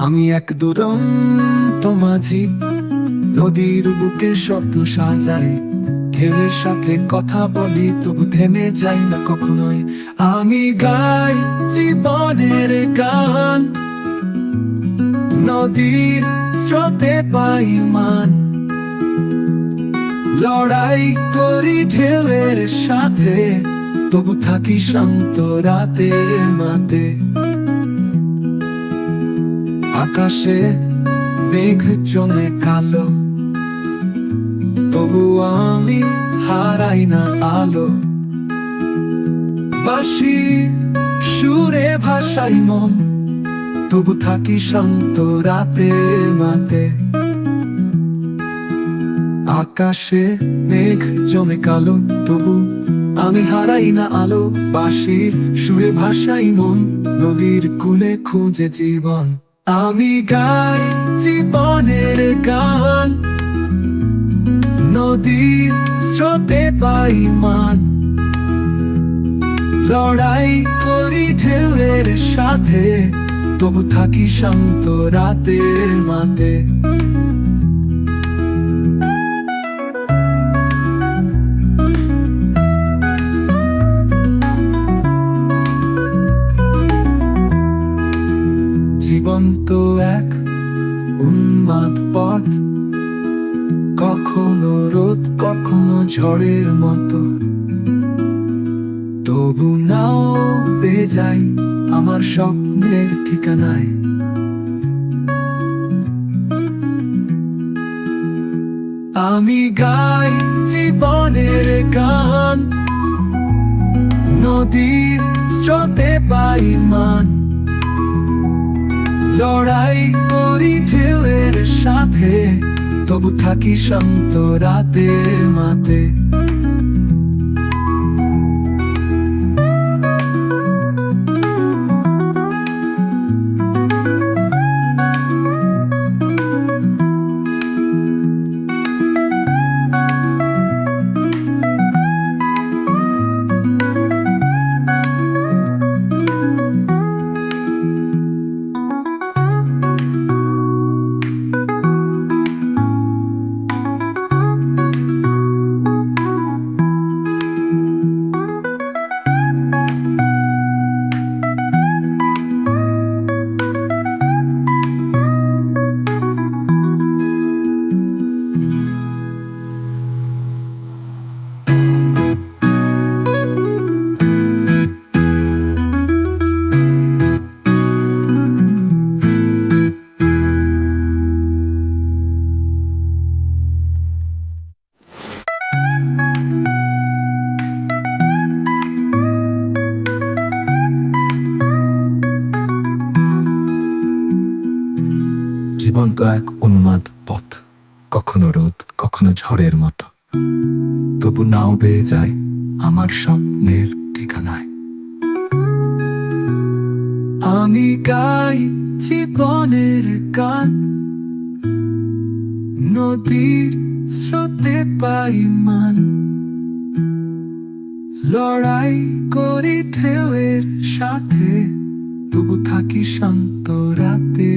আমি এক দুরন্ত মাঝি, নদীর বুকে স্বপ্ন সাজাই। ঢেউয়ের সাথে কথা বলি, তবু থেমে যাই না কখনোই। আমি গাই জীবনের গান, নদীর স্রোতে পাই মান। লড়াই করি ঢেউয়ের সাথে, তবু থাকি শান্ত রাতের মাতে আকাশে মেঘ জমে কালো। তবু আমি হারাই না আলো। বাসি সুরে ভাষাই মন। তবু থাকি শান্ত রাতে মাতে। আকাশে মেঘ জমে কালো। তবু আমি হারাই না আলো। বাসির সুরে ভাষাই মন। নদীর কুলে খুঁজে জীবন। আমি গাই জীবনের গান, নদীর স্রোতে পাই মান। লড়াই করি ঢেউয়ের সাথে, তবু থাকি শান্ত রাতের মাতে জীবন তো এক উন্মাদ পথ। কখনো রোদ, কখনো ঝড়ের মতো। তবু নাও পেয়ে যাই আমার স্বপ্নের ঠিকানায়। আমি গাই জীবনের গান। নদীর স্রোতে পাই মান। লড়াই করি ঢেউয়ের সাথে তবু থাকি শান্ত রাতে মাতে জীবন তো এক উন্মাদ পথ, কখনো রোদ, কখনো ঝড়ের মতো। তবু নাও বেয়ে যায় আমার স্বপ্নের ঠিকানায়। আমি গাই জীবনের গান, নদীর স্রোতে পাই মান। লড়াই করি ঢেউয়ের সাথে, তবু থাকি শান্ত রাতে।